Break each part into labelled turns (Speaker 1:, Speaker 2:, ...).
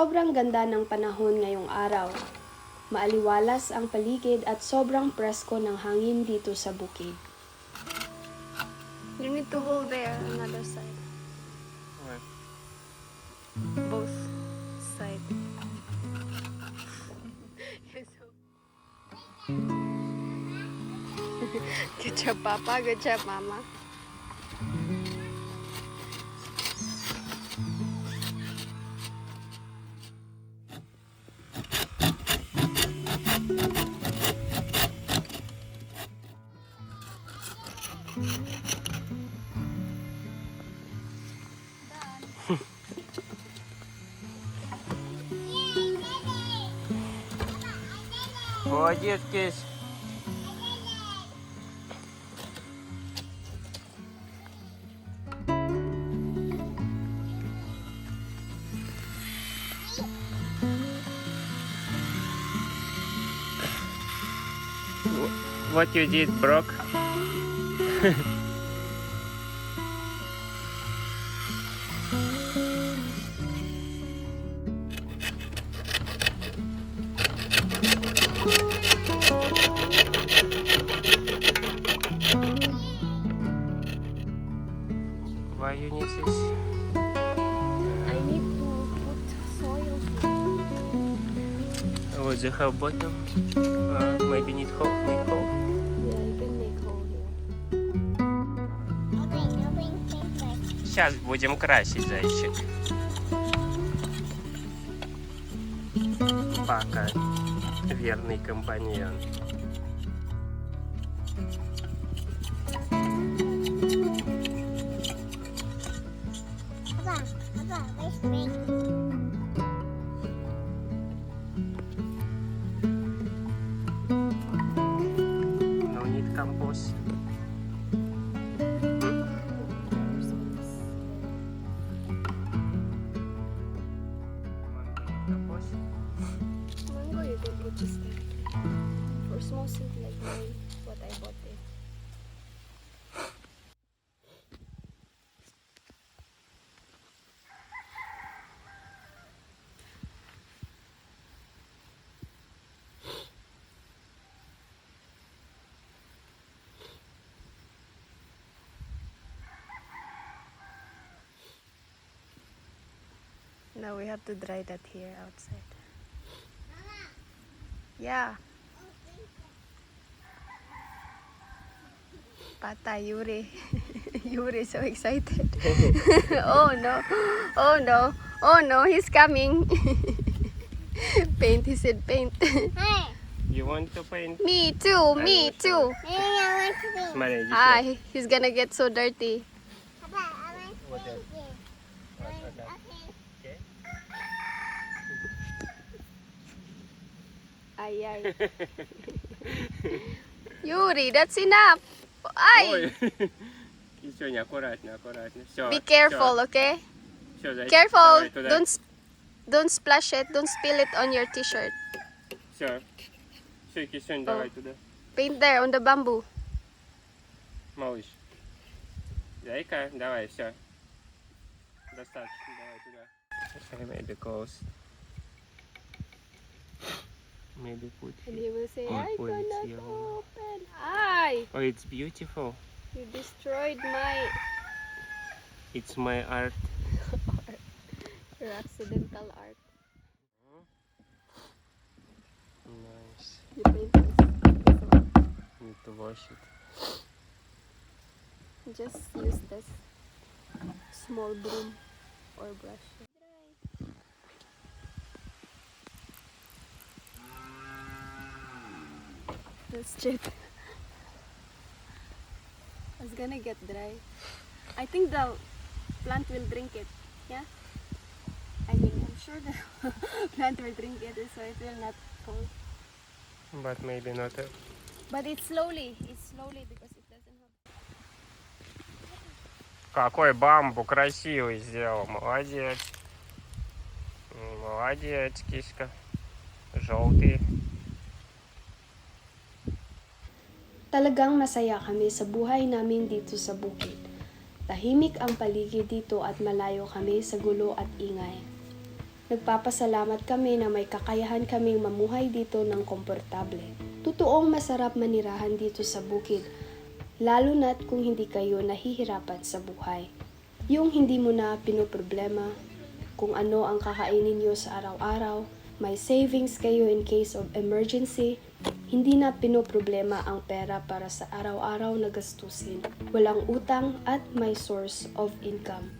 Speaker 1: Sobrang ganda ng panahon ngayong araw. Maaliwalas ang paligid at sobrang presko ng hangin dito sa bukid.
Speaker 2: You need to hold there, another side. Both side. Good job, Papa. Good job, Mama.
Speaker 3: Молодец. What you did, Brock? Why you need this?
Speaker 2: I need to put soil
Speaker 3: Oh, they have bottom. Uh, maybe need hole, make hole.
Speaker 2: Yeah, you can make hole here.
Speaker 3: Сейчас будем красить, зайчик. Пока. Верный компаньон.
Speaker 2: For small seed like mine, what I bought there. Now we have to dry that here outside. Yeah. Pata Yuri. Yuri so excited. oh no. Oh no. Oh no, he's coming. paint, he said paint.
Speaker 4: Hi.
Speaker 3: you want to paint?
Speaker 2: Me too, me too.
Speaker 4: Me want to
Speaker 3: Smile,
Speaker 2: ah, he's gonna get so dirty.
Speaker 4: Papa, I want to paint. Okay.
Speaker 2: Ay, ay. Yuri, that's enough. Ay,
Speaker 3: Ой. Еще не аккуратно, аккуратно. Все.
Speaker 2: be careful, okay?
Speaker 3: Все, зайчик.
Speaker 2: Careful.
Speaker 3: Давай туда.
Speaker 2: Don't s- don't splash it. Don't spill it on your t-shirt.
Speaker 3: Все. Все, Кисюнь,
Speaker 2: Oh.
Speaker 3: давай туда.
Speaker 2: Paint there on the bamboo.
Speaker 3: Малыш. Зайка, давай, все. Достаточно, давай туда. Okay, maybe close. Maybe put
Speaker 2: And he will say,
Speaker 3: Oh,
Speaker 2: I cannot open. I.
Speaker 3: Oh, it's beautiful.
Speaker 2: you destroyed my
Speaker 3: It's my art.
Speaker 2: your accidental art.
Speaker 3: Nice.
Speaker 2: You paint this. this.
Speaker 3: Need to wash it.
Speaker 2: Just use this small broom or brush. That's chip. It's gonna get dry. I think the plant will drink it. Yeah? I mean, I'm sure the plant will drink it so it will not fall.
Speaker 3: But maybe not. a-
Speaker 2: But it's slowly. It's slowly because it doesn't have.
Speaker 3: Какой бамбу красивый сделал. Молодец. Молодец, киска. Желтый.
Speaker 1: Talagang masaya kami sa buhay namin dito sa bukid. Tahimik ang paligid dito at malayo kami sa gulo at ingay.
Speaker 2: Nagpapasalamat kami na may kakayahan kaming mamuhay dito ng komportable. Totoong masarap manirahan dito sa bukid, lalo na't kung hindi kayo nahihirapan sa buhay. Yung hindi mo na pinoproblema kung ano ang kakainin nyo sa araw-araw, may savings kayo in case of emergency, hindi na pinoproblema ang pera para sa araw-araw na gastusin. Walang utang at may source of income.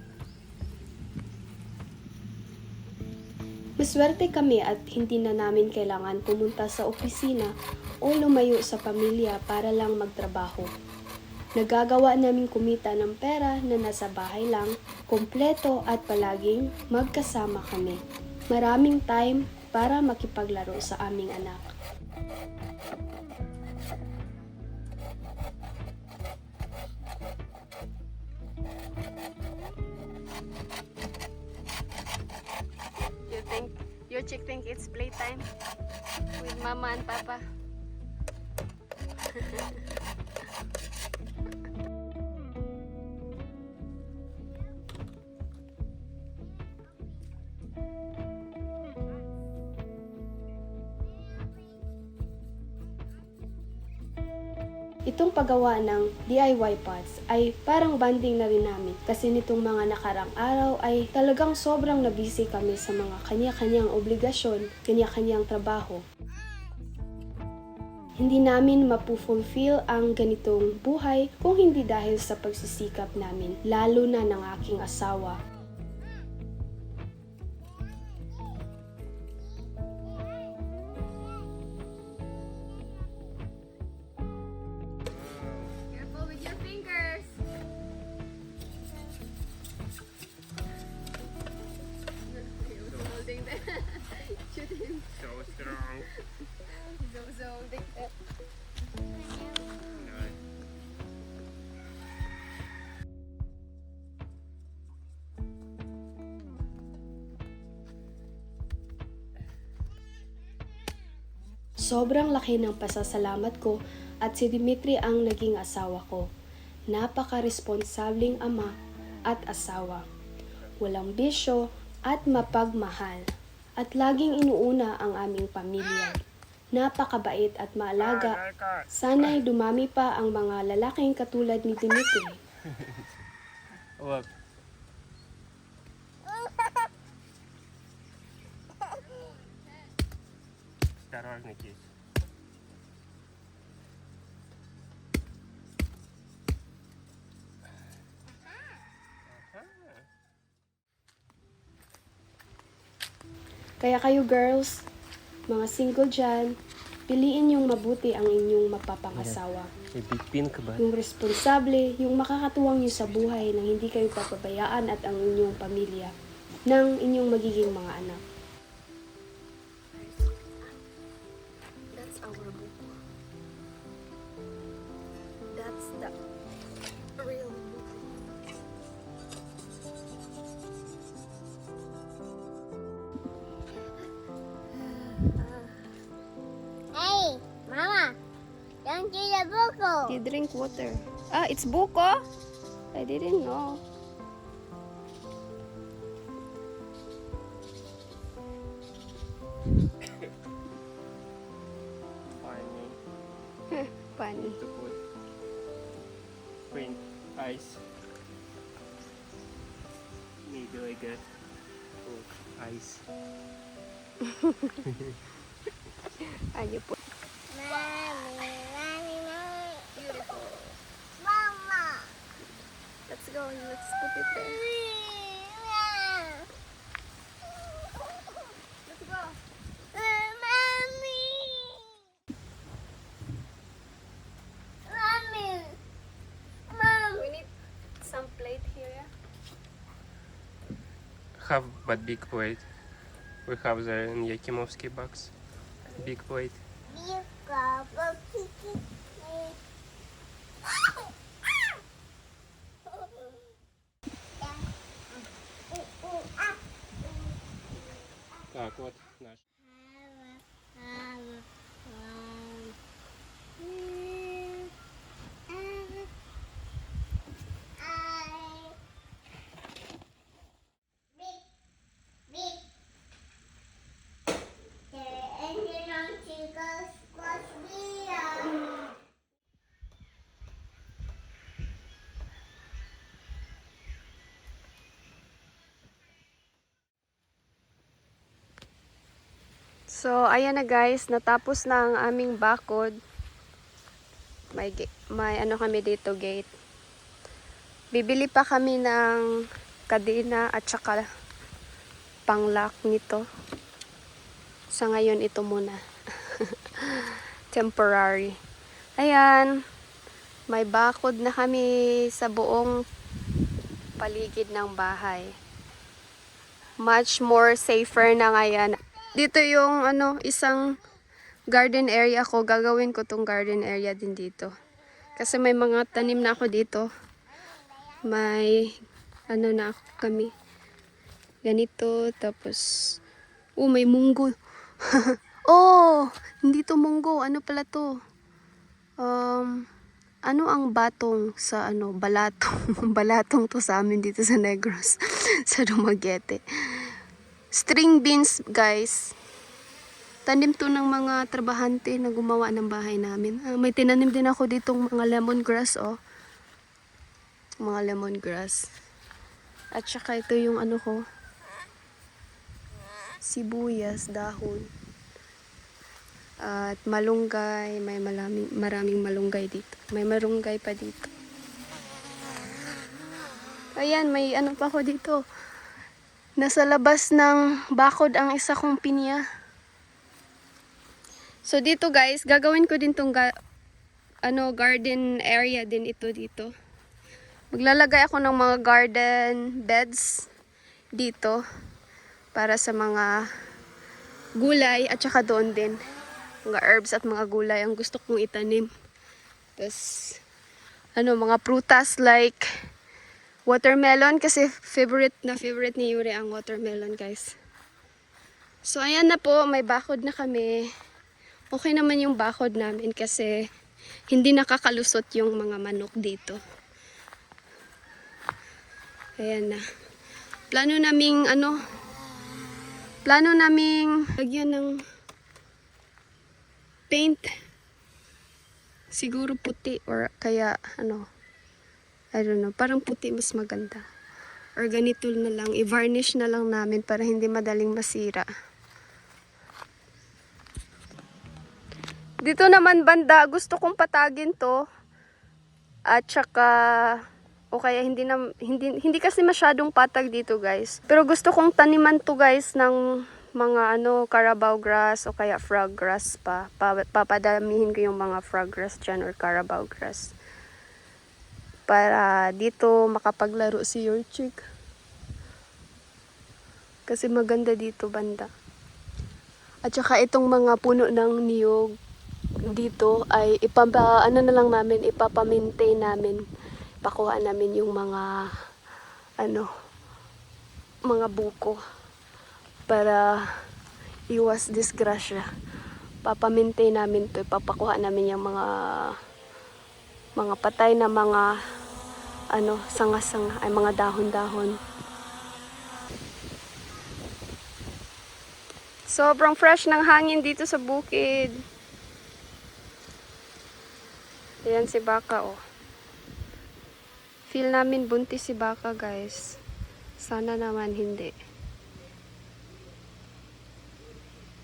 Speaker 2: Maswerte kami at hindi na namin kailangan pumunta sa opisina o lumayo sa pamilya para lang magtrabaho. Nagagawa namin kumita ng pera na nasa bahay lang, kompleto at palaging magkasama kami. Maraming time para makipaglaro sa aming anak.
Speaker 5: Chick think it's playtime with mama and papa?
Speaker 2: Paggawa ng DIY pots ay parang banding na rin namin kasi nitong mga nakarang araw ay talagang sobrang nabisi kami sa mga kanya-kanyang obligasyon, kanya-kanyang trabaho. Hindi namin mapufulfill ang ganitong buhay kung hindi dahil sa pagsisikap namin, lalo na ng aking asawa. Sobrang laki ng pasasalamat ko at si Dimitri ang naging asawa ko. Napaka-responsableng ama at asawa. Walang bisyo at mapagmahal. At laging inuuna ang aming pamilya. Napakabait at maalaga. Sana'y dumami pa ang mga lalaking katulad ni Dimitri.
Speaker 3: Wag. Осторожно, кись.
Speaker 2: Kaya kayo girls, mga single dyan, piliin yung mabuti ang inyong mapapangasawa.
Speaker 3: A big pink ba?
Speaker 2: Yung responsable, yung makakatuwang nyo sa buhay nang hindi kayo papabayaan at ang inyong pamilya ng inyong magiging mga anak.
Speaker 4: Do the buko.
Speaker 2: You drink water. Ah, it's buko? I didn't know.
Speaker 3: Funny.
Speaker 2: Funny.
Speaker 3: To put print eyes. Maybe like that. Oh, eyes.
Speaker 2: Ano po?
Speaker 5: Let's go. Let's put it go.
Speaker 4: Mommy. Mommy. Mom.
Speaker 5: We need some plate here. Yeah?
Speaker 3: Have but big plate. We have the in Yakimovsky box. Big plate.
Speaker 4: You
Speaker 3: Так, вот
Speaker 2: So, ayan na guys, natapos na ang aming bakod. May, may ano kami dito, gate. Bibili pa kami ng kadena at saka panglock nito. Sa ngayon, ito muna. Temporary. Ayan. May bakod na kami sa buong paligid ng bahay. Much more safer na ngayon. Dito yung ano, isang garden area ko. Gagawin ko tong garden area din dito. Kasi may mga tanim na ako dito. May ano na ako kami. Ganito. Tapos, oh, may munggo. oh, hindi to munggo. Ano pala to? Um, ano ang batong sa ano, balatong. balatong to sa amin dito sa Negros. sa Dumaguete. String beans, guys. Tanim to ng mga trabahante na gumawa ng bahay namin. Ah, may tinanim din ako ditong mga lemongrass, oh. Mga lemongrass. At saka ito yung ano ko. Sibuyas, dahon. At malunggay. May maraming, maraming malunggay dito. May marunggay pa dito. Ayan, may ano pa ako dito. Nasa labas ng bakod ang isa kong pinya. So dito guys, gagawin ko din tong ga- ano garden area din ito dito. Maglalagay ako ng mga garden beds dito para sa mga gulay at saka doon din. Mga herbs at mga gulay ang gusto kong itanim. Tapos ano, mga prutas like watermelon kasi favorite na favorite ni Yuri ang watermelon guys. So ayan na po, may bakod na kami. Okay naman yung bakod namin kasi hindi nakakalusot yung mga manok dito. Ayan na. Plano naming ano, plano naming lagyan ng paint. Siguro puti or kaya ano, I don't know, parang puti mas maganda. Or ganito na lang, i-varnish na lang namin para hindi madaling masira. Dito naman banda, gusto kong patagin to. At saka, o kaya hindi, na, hindi, hindi kasi masyadong patag dito guys. Pero gusto kong taniman to guys ng mga ano, carabao grass o kaya frog grass pa. pa papadamihin ko yung mga frog grass dyan or carabao grass para dito makapaglaro si Yorchik. Kasi maganda dito banda. At saka itong mga puno ng niyog dito ay ipapa, ano na lang namin, ipapamintain namin. Pakuha namin yung mga ano, mga buko para iwas disgrasya. Papamintain namin to, ipapakuha namin yung mga mga patay na mga ano, sanga-sanga, ay mga dahon-dahon. Sobrang fresh ng hangin dito sa bukid. Ayan si Baka, oh. Feel namin buntis si Baka, guys. Sana naman hindi.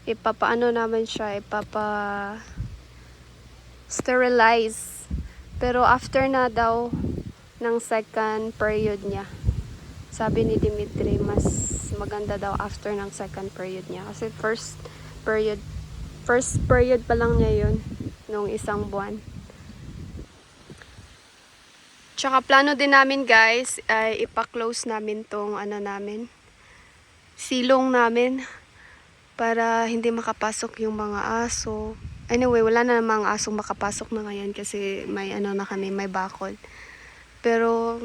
Speaker 2: Ipapaano naman siya, ipapa sterilize. Pero after na daw ng second period niya. Sabi ni Dimitri, mas maganda daw after ng second period niya. Kasi first period, first period pa lang niya yun, nung isang buwan. Tsaka plano din namin guys, ay ipa-close namin tong ano namin, silong namin para hindi makapasok yung mga aso. Anyway, wala na namang asong makapasok na ngayon kasi may ano na kami, may bakod. Pero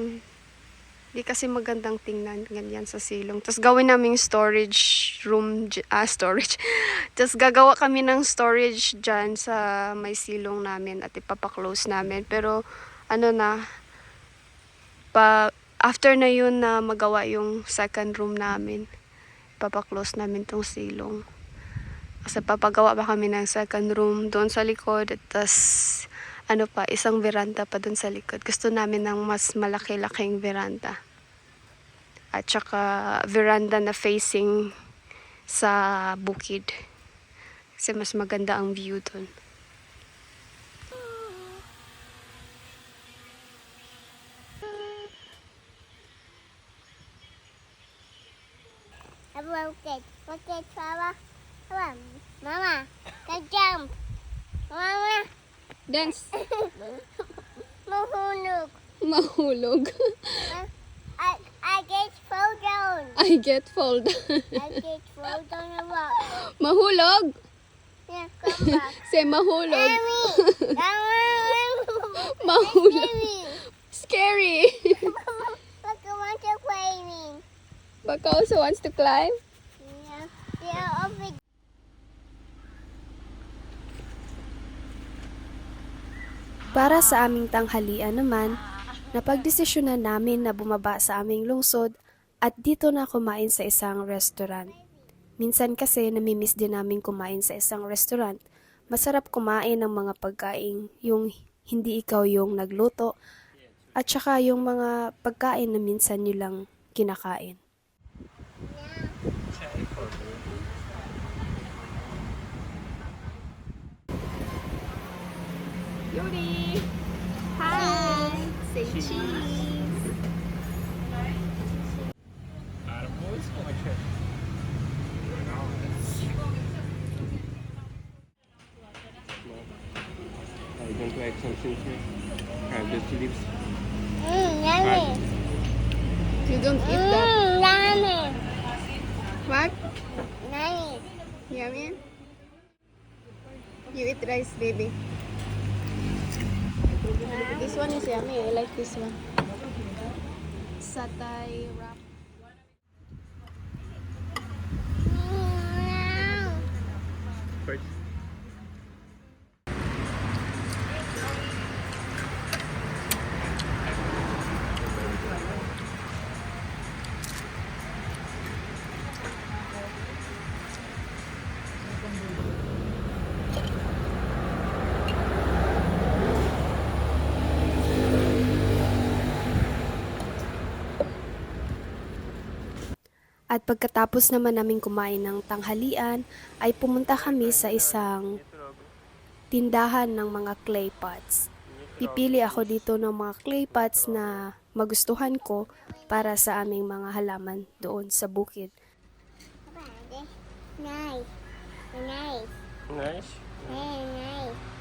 Speaker 2: di kasi magandang tingnan ganyan sa silong. Tapos gawin namin storage room, ah storage. Tapos gagawa kami ng storage dyan sa may silong namin at ipapaklose namin. Pero ano na, pa, after na yun na magawa yung second room namin, papaklose namin tong silong. Kasi papagawa pa kami ng second room doon sa likod. Tas, ano pa, isang veranda pa doon sa likod. Gusto namin ng mas malaki-laking veranda. At saka veranda na facing sa bukid. Kasi mas maganda ang view dun.
Speaker 4: Rocket, rocket, on, Mama, go jump. Mama,
Speaker 2: Dance!
Speaker 4: mahulog.
Speaker 2: Mahulog.
Speaker 4: I, I get fall down.
Speaker 2: I get fold.
Speaker 4: I get fall down the rock.
Speaker 2: Mahulog!
Speaker 4: Yeah.
Speaker 2: Say mahulog.
Speaker 4: Mommy,
Speaker 2: Mahulog. Scary!
Speaker 4: look, I want to me.
Speaker 2: Baka also wants to climb.
Speaker 4: Yeah, yeah, over
Speaker 2: Para sa aming tanghalian naman, napagdesisyonan namin na bumaba sa aming lungsod at dito na kumain sa isang restaurant. Minsan kasi namimiss din namin kumain sa isang restaurant. Masarap kumain ng mga pagkain yung hindi ikaw yung nagluto at saka yung mga pagkain na minsan nyo lang kinakain. Yuri! Hi! Say cheese!
Speaker 3: I don't like something here. Uh, the lips.
Speaker 4: Mm, yummy.
Speaker 2: You don't
Speaker 4: Mm, yummy.
Speaker 2: What?
Speaker 4: Yummy.
Speaker 2: Yummy? You eat rice, baby. This one is yummy. I like this one. Satay wrap. At pagkatapos naman namin kumain ng tanghalian, ay pumunta kami sa isang tindahan ng mga clay pots. Pipili ako dito ng mga clay pots na magustuhan ko para sa aming mga halaman doon sa bukid.
Speaker 4: Nice. Nice.
Speaker 3: Nice.
Speaker 4: Nice.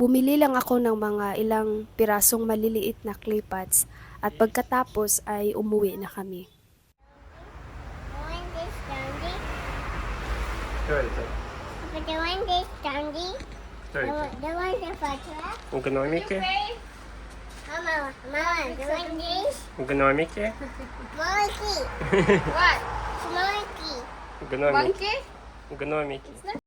Speaker 2: Bumili lang ako ng mga ilang pirasong maliliit na clay pots at pagkatapos ay umuwi na kami.
Speaker 3: Sorry,
Speaker 4: sorry. But the one that's candy, the, the one that's for
Speaker 3: Economic?
Speaker 4: Mama, mama, the one that's...
Speaker 3: Economic?
Speaker 4: Monkey.
Speaker 5: What?
Speaker 4: Monkey.
Speaker 3: Economic. Monkey? Economic.
Speaker 2: It's not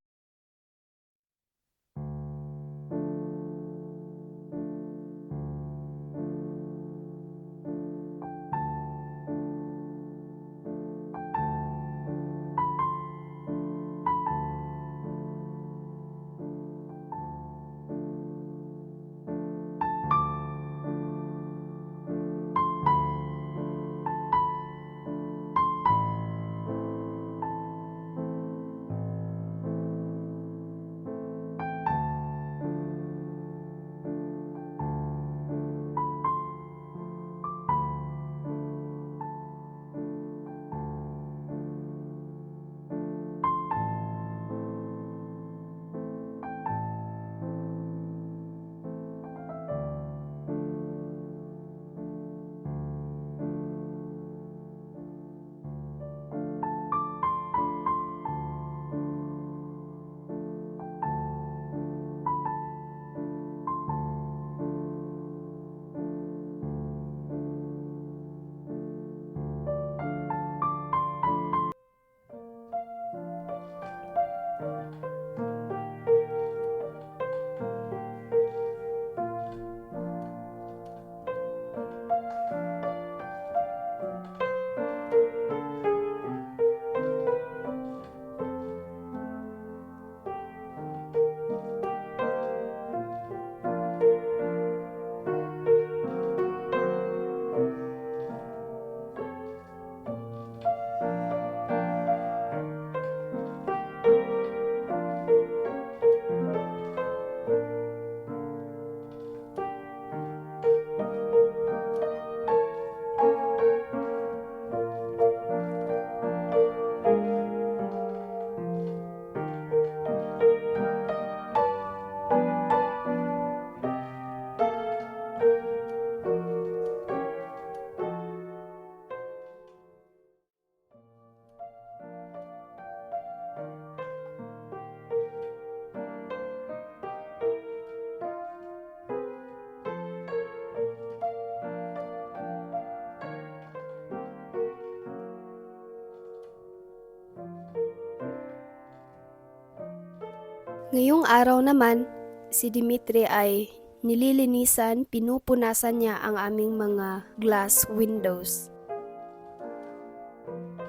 Speaker 2: Ngayong araw naman, si Dimitri ay nililinisan, pinupunasan niya ang aming mga glass windows.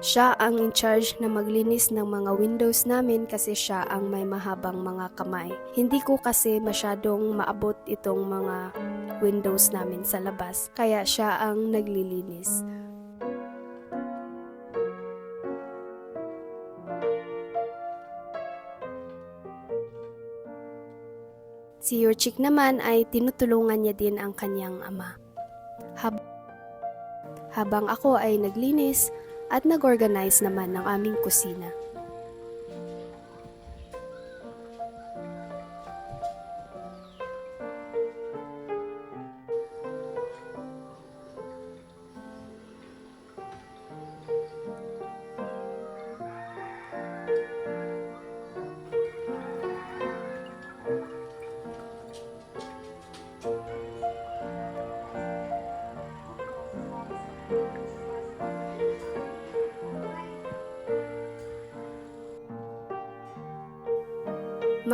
Speaker 2: Siya ang in charge na maglinis ng mga windows namin kasi siya ang may mahabang mga kamay. Hindi ko kasi masyadong maabot itong mga windows namin sa labas, kaya siya ang naglilinis. Si Yurchik naman ay tinutulungan niya din ang kanyang ama. Hab- habang ako ay naglinis at nag-organize naman ng aming kusina.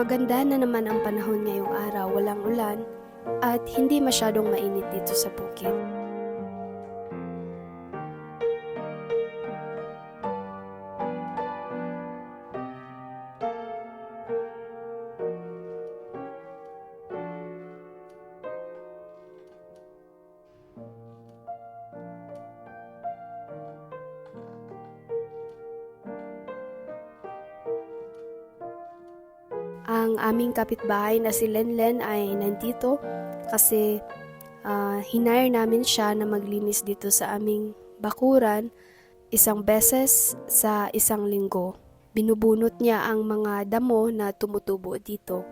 Speaker 2: Maganda na naman ang panahon ngayong araw, walang ulan, at hindi masyadong mainit dito sa bukid. Ang aming kapitbahay na si Lenlen ay nandito kasi ah, hinire namin siya na maglinis dito sa aming bakuran isang beses sa isang linggo. Binubunot niya ang mga damo na tumutubo dito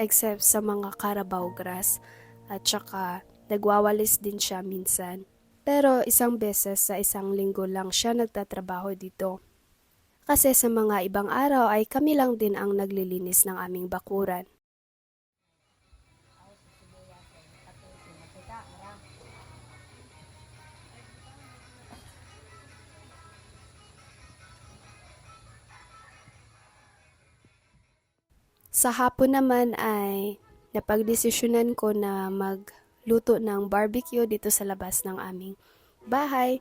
Speaker 2: except sa mga carabao grass at saka nagwawalis din siya minsan. Pero isang beses sa isang linggo lang siya nagtatrabaho dito. Kasi sa mga ibang araw ay kami lang din ang naglilinis ng aming bakuran. Sa hapon naman ay napagdesisyonan ko na magluto ng barbecue dito sa labas ng aming bahay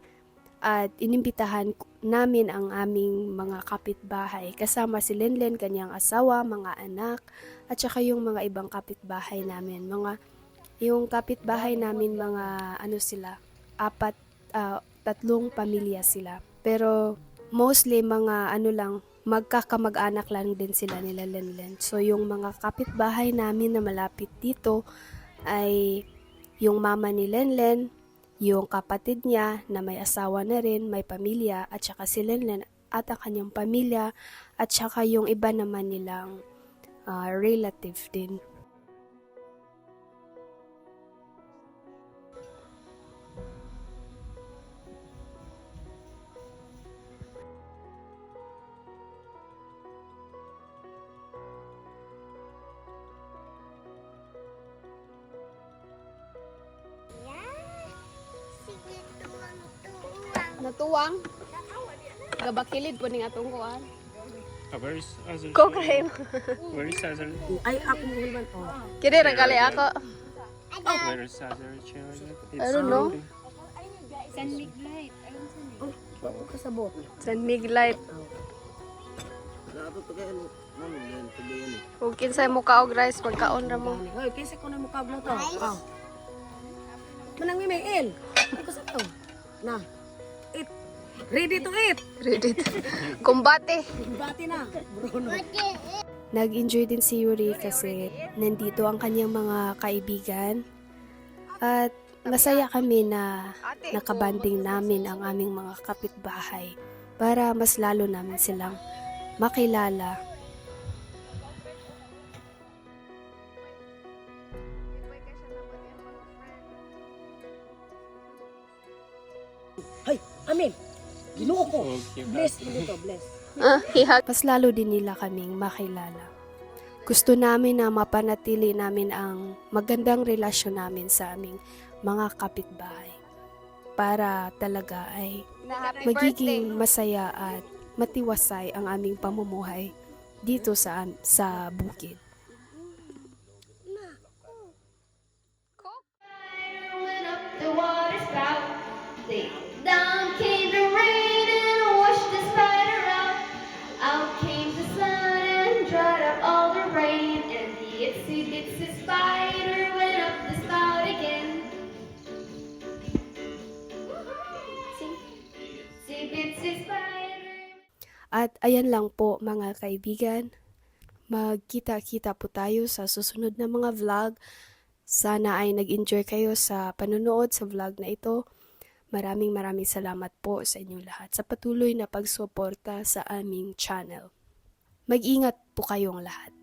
Speaker 2: at inimbitahan namin ang aming mga kapitbahay kasama si Lenlen, kanyang asawa, mga anak at saka yung mga ibang kapitbahay namin. Mga yung kapitbahay namin mga ano sila, apat ah, tatlong pamilya sila. Pero mostly mga ano lang magkakamag-anak lang din sila nila Lenlen. So yung mga kapitbahay namin na malapit dito ay yung mama ni Lenlen, yung kapatid niya na may asawa na rin, may pamilya, at saka si Lenlen at ang kanyang pamilya, at saka yung iba naman nilang ah, relative din. Natuwang? Gabakilid po ning atong kuan.
Speaker 3: Ah, where is?
Speaker 2: Ko kay
Speaker 3: Where is other?
Speaker 6: Ay, ako mo naman. Oh.
Speaker 2: Kini ra gali ako.
Speaker 3: Where is chair?
Speaker 2: I don't know.
Speaker 6: Bago ka sa bot.
Speaker 2: San Mig Light.
Speaker 6: Dapat pa kayo, mami, yan, tabi yan.
Speaker 2: Ug kinsay mo kaog rice pagkaon ra mo.
Speaker 6: Hoy, kinsa ko na mo kablo to. Oh. Manang may el. Ay, ko sa to. Na. Ready to eat.
Speaker 2: Ready to. Kumbate.
Speaker 6: Bati na. Bruno.
Speaker 2: Nag-enjoy din si Yuri kasi nandito ang kanyang mga kaibigan. At masaya kami na nakabanding namin ang aming mga kapitbahay para mas lalo namin silang makilala.
Speaker 6: Bless dito, bless.
Speaker 2: Ah, Mas lalo din nila kaming makilala. Gusto namin na mapanatili namin ang magandang relasyon namin sa aming mga kapitbahay para talaga ay magiging masaya at matiwasay ang aming pamumuhay dito sa sa bukid. Down. Dixie, Dixie spider went up the spout again. See, Dixie spider. At ayan lang po mga kaibigan. Magkita-kita po tayo sa susunod na mga vlog. Sana ay nag-enjoy kayo sa panonood sa vlog na ito. Maraming maraming salamat po sa inyong lahat sa patuloy na pagsuporta sa aming channel. Mag-ingat po kayong lahat.